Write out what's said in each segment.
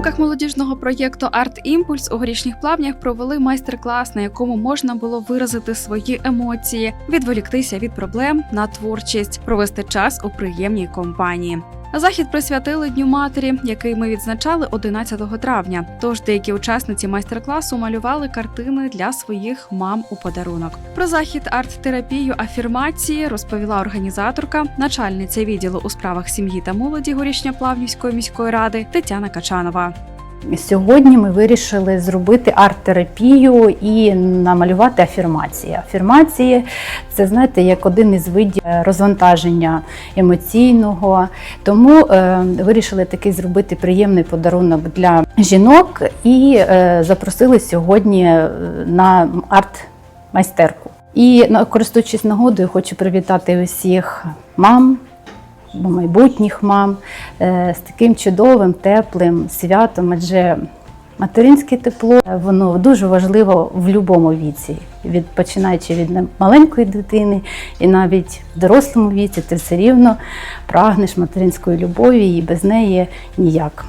рамках молодіжного проєкту Арт Імпульс у горішніх плавнях провели майстер-клас, на якому можна було виразити свої емоції, відволіктися від проблем на творчість, провести час у приємній компанії. Захід присвятили Дню матері, який ми відзначали 11 травня. Тож деякі учасниці майстер-класу малювали картини для своїх мам у подарунок. Про захід арт-терапію афірмації розповіла організаторка, начальниця відділу у справах сім'ї та молоді горішня плавнівської міської ради Тетяна Качанова. Сьогодні ми вирішили зробити арт-терапію і намалювати афірмації. Афірмації це знаєте як один із видів е, розвантаження емоційного. Тому е, вирішили такий зробити приємний подарунок для жінок і е, запросили сьогодні е, на арт-майстерку. І ну, користуючись нагодою, хочу привітати усіх мам, майбутніх мам е, з таким чудовим, теплим святом, адже материнське тепло е, воно дуже важливо в будь-якому віці, від починаючи від маленької дитини, і навіть в дорослому віці ти все рівно прагнеш материнської любові, і без неї ніяк.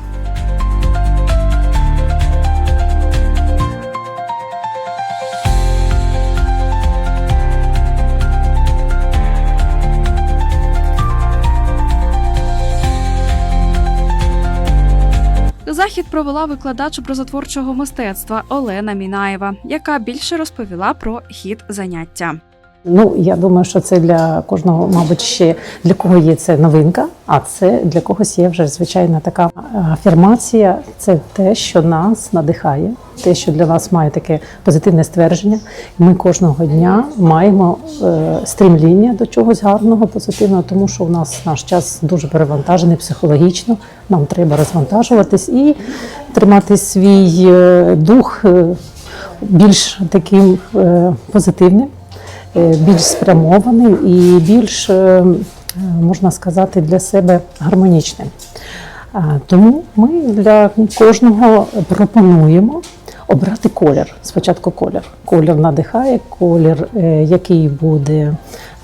Захід провела викладач образотворчого мистецтва Олена Мінаєва, яка більше розповіла про хід заняття. Ну, я думаю, що це для кожного, мабуть, ще для кого є це новинка, а це для когось є вже звичайна така афірмація. Це те, що нас надихає, те, що для нас має таке позитивне ствердження. Ми кожного дня маємо е, стрімління до чогось гарного, позитивного, тому що у нас наш час дуже перевантажений психологічно. Нам треба розвантажуватись і тримати свій е, дух е, більш таким е, позитивним е, більш спрямованим і більш, е, можна сказати, для себе гармонічним. Тому ми для кожного пропонуємо обрати колір. Спочатку колір. Колір надихає, колір, е, який буде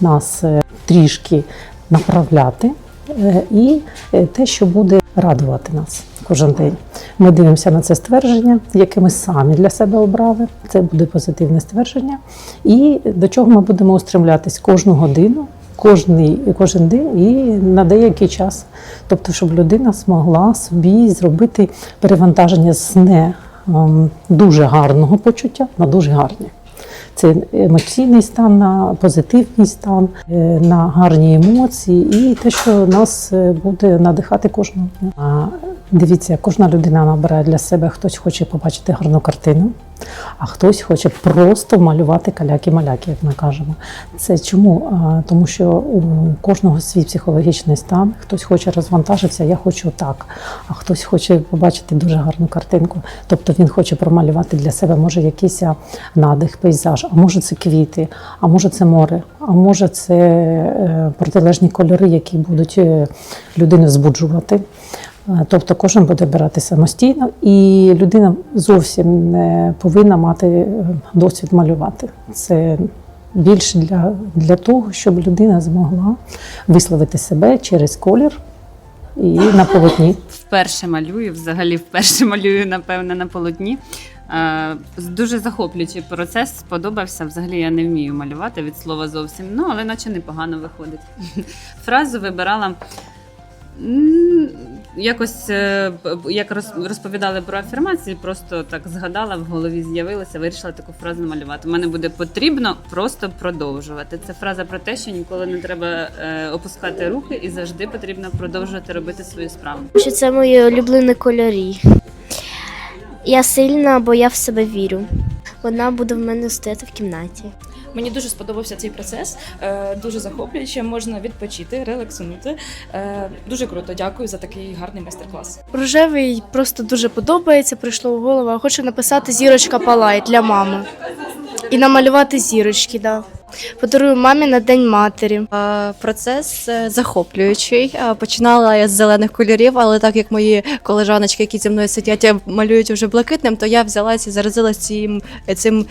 нас е, трішки направляти, е, і е, те, що буде радувати нас кожен день. Ми дивимося на це ствердження, яке ми самі для себе обрали. Це буде позитивне ствердження. І до чого ми будемо устремлятись кожну годину, кожний, кожен день і на деякий час. Тобто, щоб людина змогла собі зробити перевантаження з не ем, дуже гарного почуття на дуже гарне. Це емоційний стан, на позитивний стан, е, на гарні емоції і те, що нас е, буде надихати кожного дня. Дивіться, кожна людина набирає для себе, хтось хоче побачити гарну картину, а хтось хоче просто малювати каляки-маляки, як ми кажемо. Це чому? Тому що у кожного свій психологічний стан, хтось хоче розвантажитися, я хочу так, а хтось хоче побачити дуже гарну картинку. Тобто він хоче промалювати для себе, може, якийсь надих, пейзаж, а може це квіти, а може це море, а може це е, протилежні кольори, які будуть е, людину збуджувати. Тобто кожен буде брати самостійно, і людина зовсім не повинна мати е, досвід малювати. Це більше для, для того, щоб людина змогла висловити себе через колір і на полотні. Вперше малюю, взагалі вперше малюю, напевне, на полотні. Е, Дуже захоплюючий процес, сподобався. Взагалі я не вмію малювати від слова зовсім, ну але наче непогано виходить. Фразу вибирала. Якось е, як розповідали про афірмації, просто так згадала в голові, з'явилася, вирішила таку фразу намалювати. У мене буде потрібно просто продовжувати. Це фраза про те, що ніколи не треба е, опускати руки і завжди потрібно продовжувати робити свою справу. що це мої улюблені кольорі. Я сильна, бо я в себе вірю. Вона буде в мене стояти в кімнаті. Мені дуже сподобався цей процес, е, дуже захоплююче, можна відпочити, релаксунути. Е, Дуже круто, дякую за такий гарний майстер-клас. Рожевий просто дуже подобається, прийшло в голову. Хочу написати зірочка палай для мами. І намалювати зірочки, да. Подарую мамі на День матері. Е, Процес захоплюючий. Починала я з зелених кольорів, але так як мої колежаночки, які зі мною сидять, малюють вже блакитним, то я взялася і заразилася цим, цим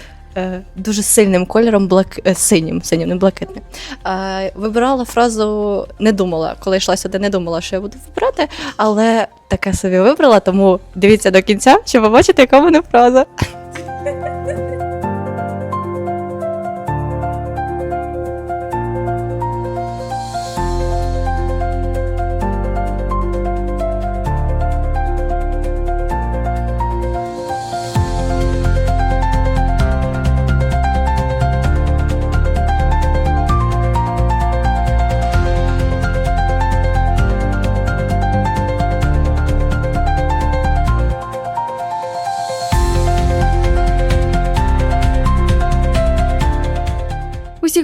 дуже сильним кольором, блак... е, синім, синім, не блакитним. Е, вибирала фразу не думала, коли йшла сюди, не думала, що я буду вибирати, але таке собі вибрала, тому дивіться до кінця, щоб побачити, яка мене фраза.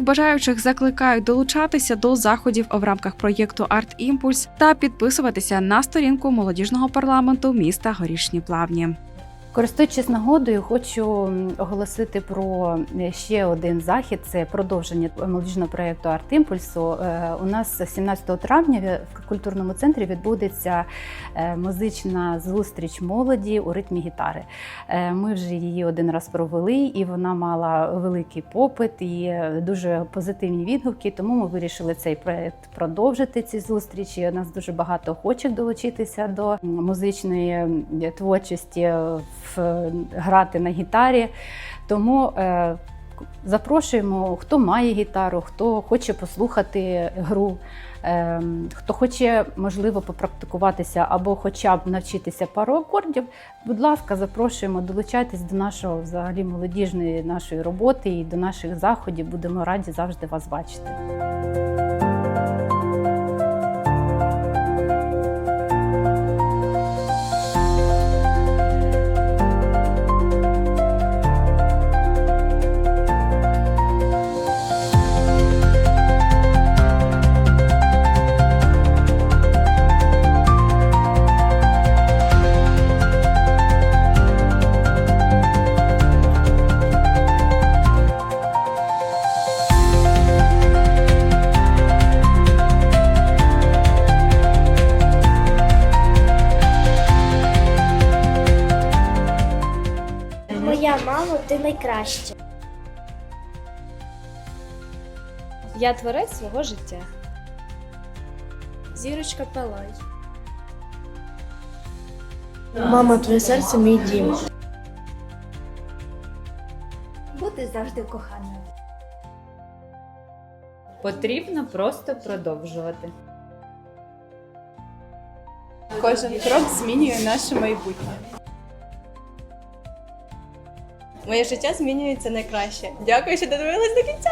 Усіх бажаючих закликають долучатися до заходів в рамках проєкту Арт Імпульс та підписуватися на сторінку молодіжного парламенту міста Горішні Плавні. Користуючись нагодою, хочу оголосити про е, ще один захід. Це продовження молодіжного проєкту Арт Імпульсу. Е, У нас 17 травня в культурному центрі відбудеться е, музична зустріч молоді у ритмі гітари. Ми вже її один раз провели, і вона мала великий попит і дуже позитивні відгуки. Тому ми вирішили цей проєкт продовжити ці зустрічі. У нас дуже багато охочих долучитися до музичної творчості, грати на гітарі. Тому е, запрошуємо, хто має гітару, хто хоче послухати гру. е, Хто хоче, можливо, попрактикуватися або хоча б навчитися пару акордів, будь ласка, запрошуємо, долучайтесь до нашого взагалі молодіжної нашої роботи і до наших заходів. Будемо раді завжди вас бачити. Моя мама, ти найкраща. Я творець свого життя. Зірочка Палай. Мама, твоє серце мій дім. Бути завжди коханою. Потрібно просто продовжувати. Кожен крок змінює наше майбутнє. Моє життя змінюється найкраще. Дякую, що додивились до кінця.